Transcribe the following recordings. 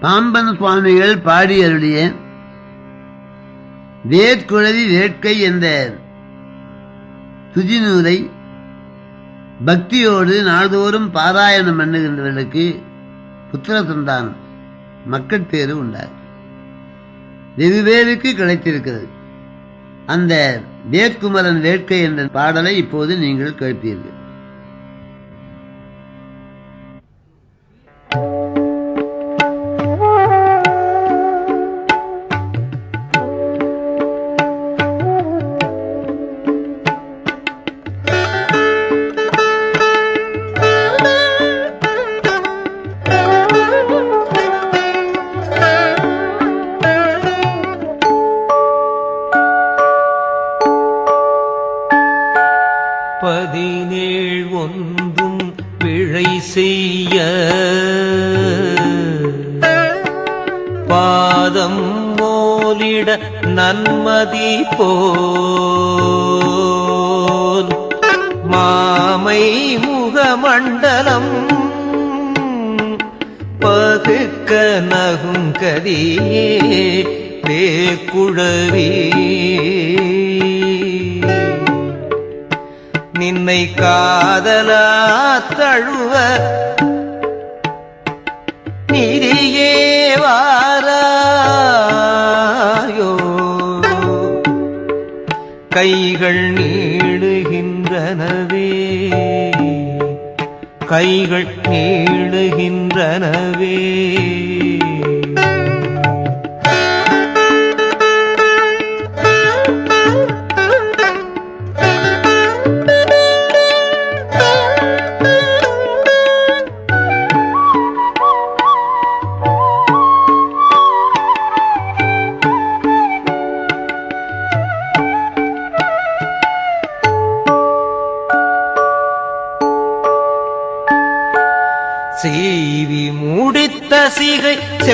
பாம்பன் சுவாமிகள் பாடி அருளிய வேட்குழவி வேட்கை என்ற துதிநூலை பக்தியோடு நாள்தோறும் பாராயணம் பண்ணுகின்றவர்களுக்கு புத்திர சந்தானம் மக்கள் பேரு உண்டார். வெகு பேருக்கு கிடைத்திருக்கிறது. அந்த வேட்குமரன் வேட்கை என்ற பாடலை இப்போது நீங்கள் கேட்பீர்கள். மோலிட நன்மதி போல். மாமை முகமண்டலம் பகுக்க நகும் கதியே குழவி நின்னை காதலா தழுவ நிதியே கைகள் நீடுகின்றனவே. கைகள் நீடுகின்றனவே.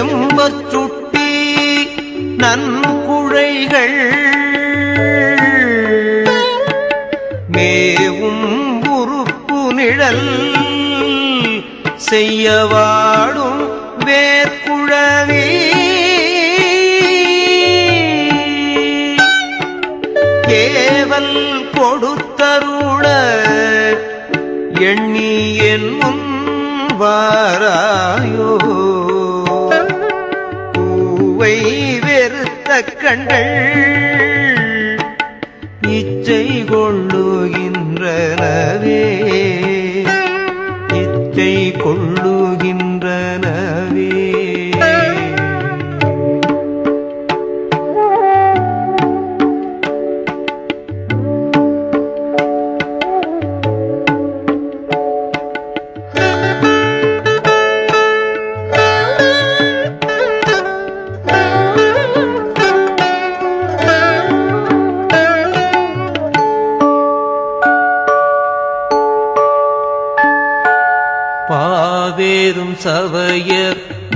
செம்பச் சுட்டி நன்குழைகள் மேவும் உறுப்பு நிழல் செய்ய வாடும் வேர்க்குழவி. ஏவல் கொடுத்தருள எண்ணி என் முன் வாராயோ. பூவை வெறுத்த கண்கள் இச்சை கொள்ளுகின்றனவே இச்சை கொள்ளு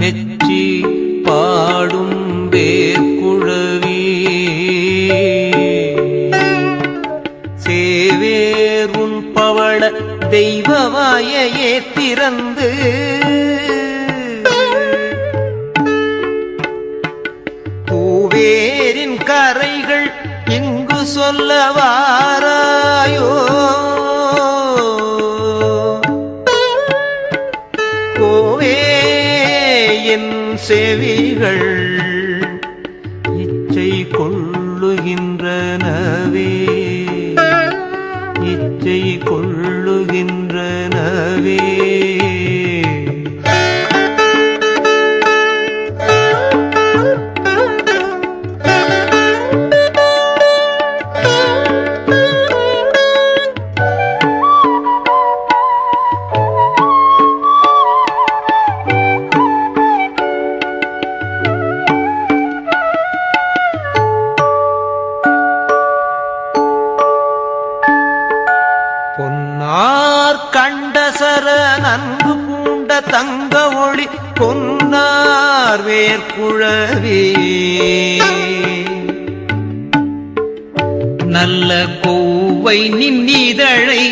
நெச்சி பாடும் வேர்குழவி. சேவேருன் பவள தெய்வவாயையே திறந்து. பூவேரின் கரைகள் இங்கு சொல்ல வாராயோ ஆர் கண்டசர நன்கு பூண்ட தங்க ஒளி பொன்னார் வேர்குழவி நல்ல கோவை நின்னிதழை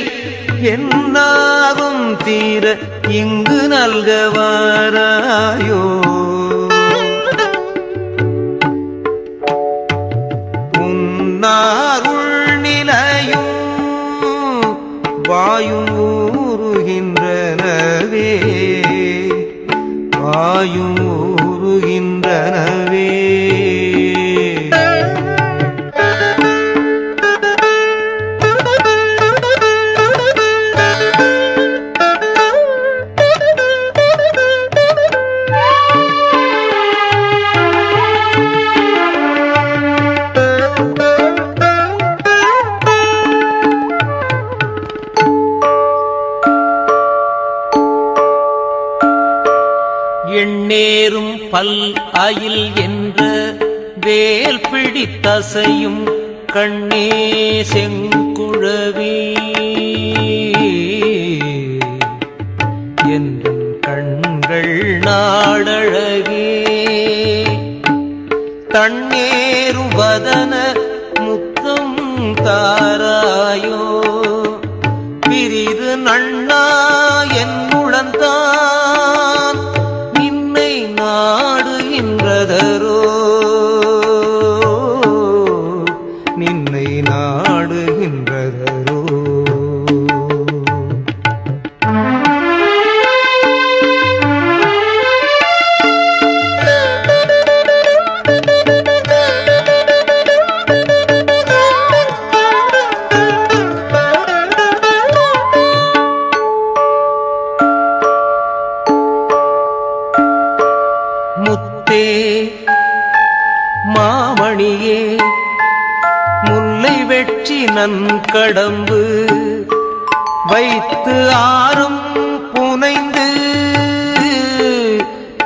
என்னாகும் தீர இங்கு நல்கவாராயோ? வாயில் அயில் என்ற வேல் பிடித்தசையும் கண்ணே செங்குழவி. என் கண்கள் நாடழகே. தண்ணேரும் வதன முத்தம் தாராயோ.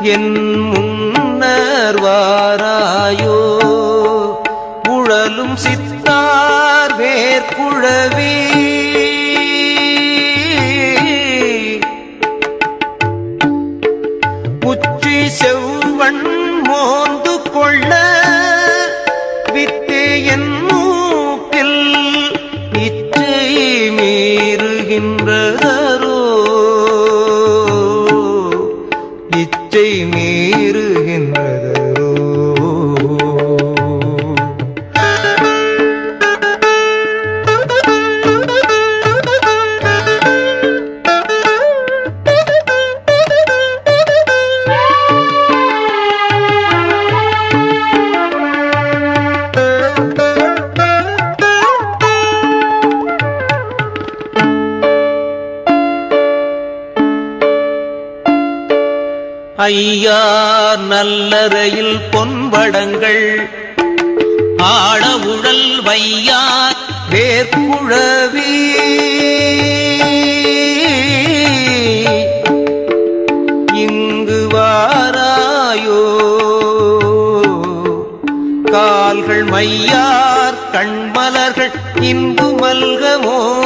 என் முன்னர் வாராயோ? உழலும் சித்தார் வேர்க்குழவே உச்சி செவ்வன் மோந்து கொள்ள வித்தே என் மூக்கில் இச்சை மீறுகின்றதரோ ஐயார் நல்லறையில் பொன்வடங்கள். ஆட உடல் வையார் வேர்குழவி இங்கு வாராயோ. கால்கள் மையார் கண்மலர்கள் இன்பு மல்கமோ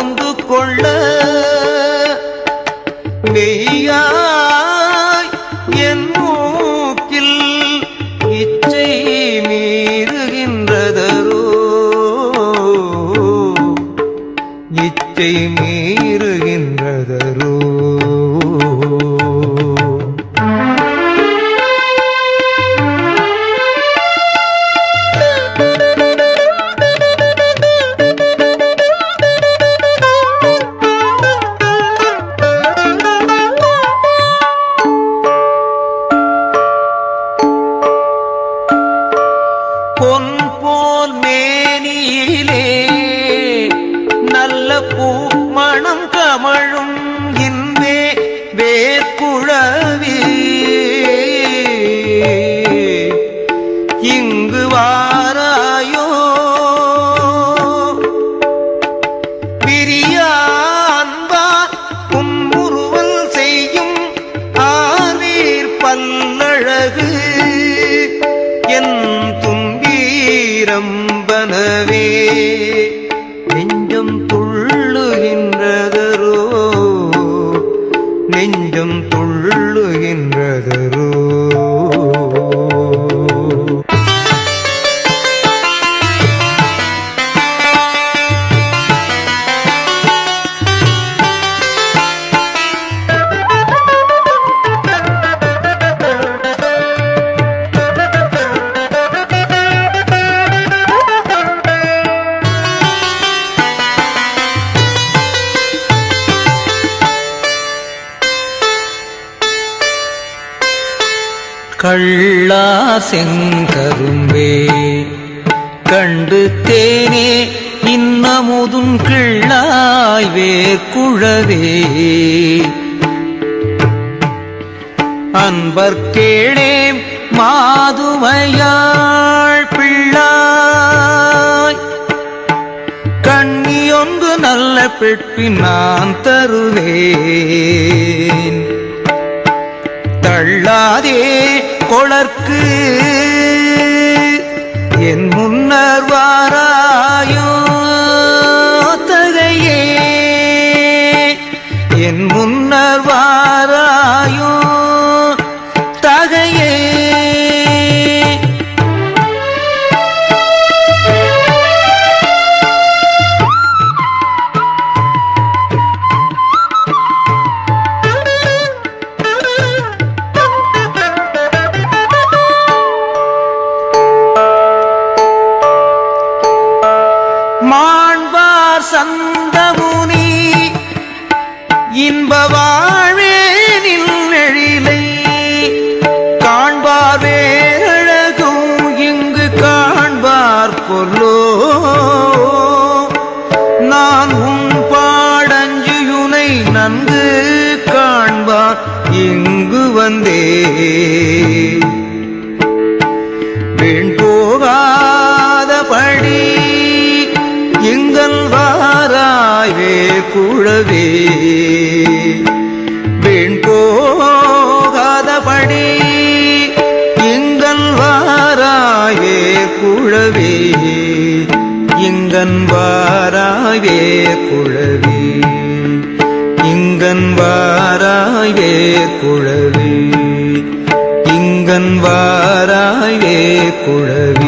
இங்கு வாராயோ பிரியான்பார் கும்முருவல் செய்யும் ஆவீர் பல்லழகு என் தும்பீரம்பனவே நெஞ்சம் துள்ளுகின்றதரோ? நெஞ்சம் துள்ளுகின்றதரோ? கள்ளா செங்கரும்பே. கண்டு தேனே இன்னமுதும் கிள்ளாய் வேர்க்குழவே அன்பர் கேளே மாதுமையாள் பிள்ளாய். கண்ணியொன்று நல்ல பெட்பி நான் தருவேன். தள்ளாதே கொளர்க்கு என் முன்னர் வாராயோ நான் உன் பாடஞ்சுயுனை நன்கு காண்பான் இங்கு வந்தே. வீண் போகாதபடி எங்கள் வாராயே குழவே. வீண் போகாதபடி எங்கள் வாராயே குழவே. எங்கன் வாராயே குழவே. இங்கன் வாராயே குழவி. இங்கன் வாராயே குழவே.